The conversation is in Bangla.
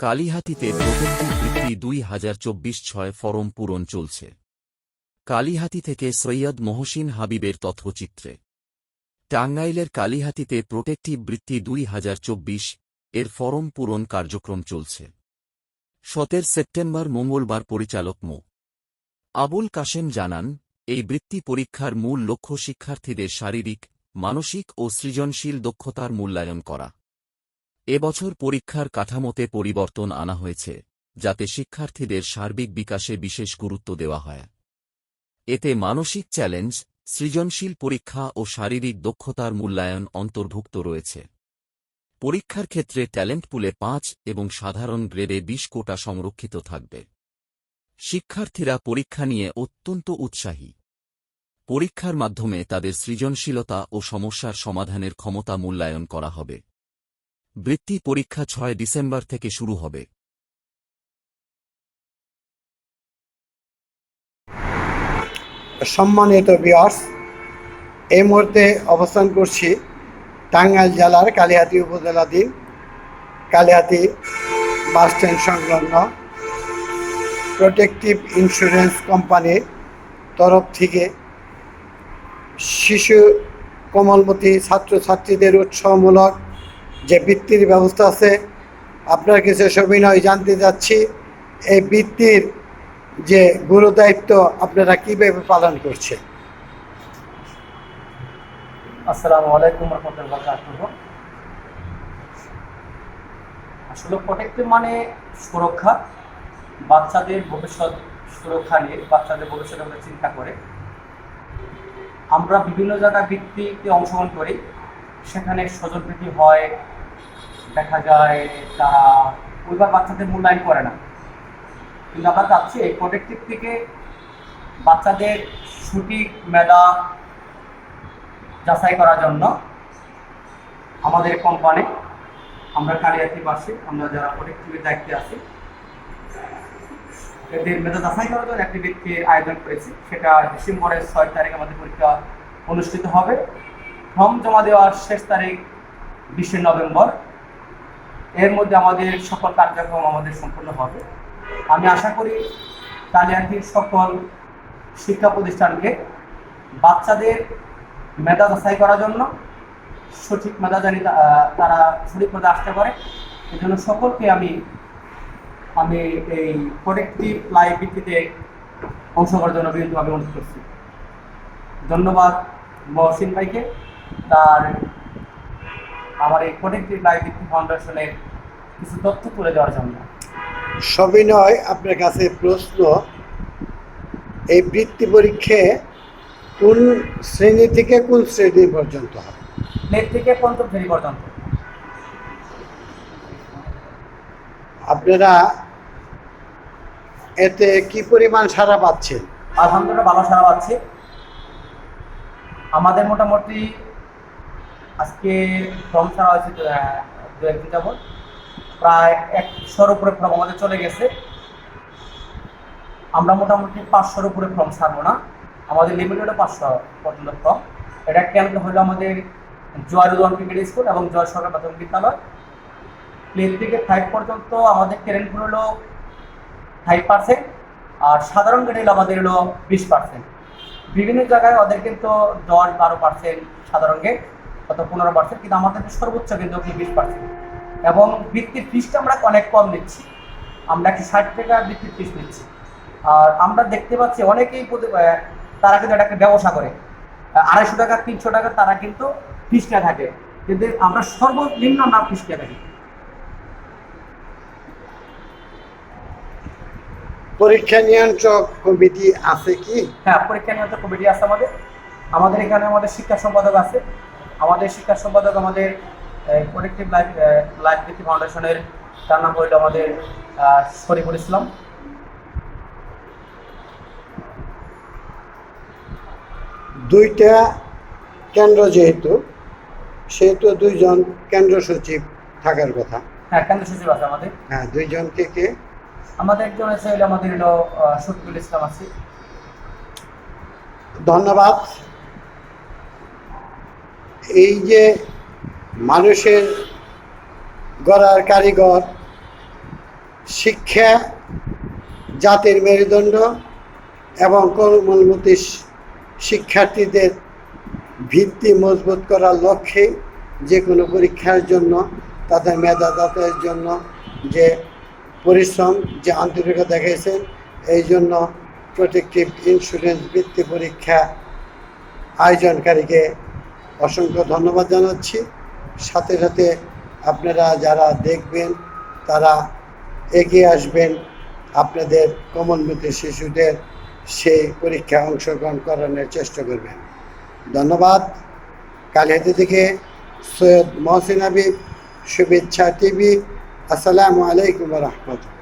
কালীহাতিতে প্রকল্প বৃত্তি দুই হাজার চব্বিশ ছয় ফরম পূরণ চলছে। কালীহাতি থেকে সৈয়দ মহসিন হাবিবের তথ্যচিত্রে। টাঙ্গাইলের কালীহাতিতে প্রোটেক্টিভ বৃত্তি দুই হাজার চব্বিশ এর ফরম পূরণ কার্যক্রম চলছে। সতের সেপ্টেম্বর মঙ্গলবার পরিচালক মো। আবুল কাশেম জানান, এই বৃত্তি পরীক্ষার মূল লক্ষ্য শিক্ষার্থীদের শারীরিক, মানসিক ও সৃজনশীল দক্ষতার মূল্যায়ন করা। এবছর পরীক্ষার কাঠামোতে পরিবর্তন আনা হয়েছে, যাতে শিক্ষার্থীদের সার্বিক বিকাশে বিশেষ গুরুত্ব দেওয়া হয়। এতে মানসিক চ্যালেঞ্জ, সৃজনশীল পরীক্ষা ও শারীরিক দক্ষতার মূল্যায়ন অন্তর্ভুক্ত রয়েছে। পরীক্ষার ক্ষেত্রে ট্যালেন্ট পুলে পাঁচ এবং সাধারণ গ্রেডে বিশ কোটা সংরক্ষিত থাকবে। শিক্ষার্থীরা পরীক্ষা নিয়ে অত্যন্ত উৎসাহী। পরীক্ষার মাধ্যমে তাদের সৃজনশীলতা ও সমস্যার সমাধানের ক্ষমতা মূল্যায়ন করা হবে। বৃত্তি পরীক্ষা ছয় ডিসেম্বর থেকে শুরু হবে। সম্মানিত বিয়ার্স এই মুহূর্তে অবস্থান করছি টাঙ্গাইল জেলার কালিহাতি উপজেলাধীন কালিহাতি বাস স্ট্যান্ড সংলগ্ন প্রোটেক্টিভ ইন্স্যুরেন্স কোম্পানির তরফ থেকে শিশু কোমলমতি ছাত্রছাত্রীদের উৎসাহমূলক যে বৃত্তির ব্যবস্থা আছে, আপনার কিছু সবিনয় জানতে যাচ্ছি, এই বৃত্তির যে গুরুদায়িত্ব আপনারা কীভাবে পালন করছেন? আসসালামু আলাইকুম আসলে প্রোটেক্টিভ মানে সুরক্ষা, বাচ্চাদের ভবিষ্যৎ সুরক্ষা নিয়ে, বাচ্চাদের ভবিষ্যতের কথা চিন্তা করে। আমরা বিভিন্ন জায়গায় বৃত্তিতে অংশগ্রহণ করি। সেখানে স্বজন প্রীতি হয়, দেখা যায় তারা ওইবার বাচ্চাদের মূল্যায়ন করে না। কিন্তু আমরা চাচ্ছি এই প্রোটেক্টিভ থেকে বাচ্চাদের সঠিক মেধা যাচাই করার জন্য আমাদের কোম্পানি আমরা কালিয়াতিবাসী আমরা যারা প্রোটেক্টিভের দায়িত্বে আছি, এদের মেধা যাচাই করার জন্য একটি বৃত্তির আয়োজন করেছি। সেটা ডিসেম্বরের ছয় তারিখ আমাদের পরীক্ষা অনুষ্ঠিত হবে। ফর্ম জমা দেওয়ার শেষ তারিখ বিশে নভেম্বর। এর মধ্যে আমাদের সকল কার্যক্রম আমাদের সম্পূর্ণ হবে। আমি আশা করি কালিয়াতির সকল শিক্ষা প্রতিষ্ঠানকে বাচ্চাদের মেধা যাচাই করার জন্য, সঠিক মেধা জানি তারা সঠিক মেধা আসতে পারে। এই জন্য সকলকে আমি আমি এই প্রোটেক্টিভ লাইফ ভিত্তিতে অংশগ্রহণের জন্য বিনীতভাবে অনুরোধ করছি। ধন্যবাদ মহসিন ভাইকে। তার আমার এই প্রোটেক্টিভ লাইফ ফাউন্ডেশনের কিছু তথ্য তুলে দেওয়ার জন্য। সবিনয় আপনার কাছে প্রশ্ন এই বৃত্তি পরীক্ষায় কোন শ্রেণি থেকে কোন শ্রেণি পর্যন্ত হবে? প্লেট থেকে পঞ্চম শ্রেণি পর্যন্ত। আপনারা এতে কি পরিমাণ সারা পাচ্ছেন? আলহামদুলিল্লাহ ভালো সারা পাচ্ছি। আমাদের মোটামুটি আজকে ফর্ম ছাড়া হয়েছে দু- একদিন প্রায় একশোর উপরে ফর্ম আমাদের চলে গেছে। আমরা মোটামুটি পাঁচশোর উপরে ফর্ম ছাড়বো না। আমাদের লিমিট হলো পাঁচশো পর্যন্ত ফর্ম এটা ক্যাম্প হলো আমাদের জয় রুদন ক্রিকেট স্কুল এবং জয় সরকার প্রাথমিক বিদ্যালয়। প্লেন থেকে ফাইভ পর্যন্ত আমাদের ট্রেন হলো ফাইভ পার্সেন্ট আর সাধারণ গ্রেড হলো আমাদের হলো বিশ পার্সেন্ট বিভিন্ন জায়গায় ওদের কিন্তু দশ বারো পার্সেন্ট সাধারণ গ্রেড অত পনেরো পার্সেন্ট কিন্তু আমাদের সর্বোচ্চ কিন্তু বিশ পার্সেন্ট এবং বৃত্তির ফিসটা আমরা অনেক কম নিচ্ছি। আমরা একশো ষাট টাকা বৃত্তির ফিস নিচ্ছি। আর আমরা দেখতে পাচ্ছি অনেকেই তারা কিন্তু একটা ব্যবসা করে। আড়াইশো টাকা তিনশো টাকা তারা কিন্তু ফিসটা থাকে। কিন্তু আমরা সর্বনিম্ন আমরা ফিসটা থাকি। পরীক্ষা নিয়ন্ত্রক কমিটি আছে কি? হ্যাঁ পরীক্ষা নিয়ন্ত্রণ কমিটি আছে আমাদের। আমাদের এখানে আমাদের শিক্ষা সম্পাদক আছে। আমাদের শিক্ষা সম্পাদক আমাদের প্রোটেক্টিভ লাইফ লাইফ ভিত্তি ফাউন্ডেশনের তার নাম হইল আমাদের শরীফুল ইসলাম। দুইটা কেন্দ্র যেহেতু সেহেতু দুইজন কেন্দ্র সচিব থাকার কথা। হ্যাঁ কেন্দ্র সচিব আছে আমাদের। হ্যাঁ দুইজন কে কে? আমাদের একজন আছে আমাদের হলো শফিকুল ইসলাম আছে। ধন্যবাদ। এই যে মানুষের গড়ার কারিগর, শিক্ষা, জাতির মেরুদণ্ড এবং কর্মমূলমতি শিক্ষার্থীদের ভিত্তি মজবুত করার লক্ষ্যে যে কোনো পরীক্ষার জন্য, তাদের মেধা যাচাইয়ের জন্য যে পরিশ্রম, যে আন্তরিকতা দেখিয়েছেন এই জন্য প্রোটেক্টিভ ইন্স্যুরেন্স বৃত্তি পরীক্ষা আয়োজনকারীকে অসংখ্য ধন্যবাদ জানাচ্ছি। সাথে সাথে আপনারা যারা দেখবেন, তারা এগিয়ে আসবেন আপনাদের কমলমতি শিশুদের সেই পরীক্ষায় অংশগ্রহণ করানোর চেষ্টা করবেন। ধন্যবাদ। কালিহাতি থেকে সৈয়দ মহসিন হাবিব, শুভেচ্ছা টিভি। আসসালামু আলাইকুম রহমতুল্লাহ।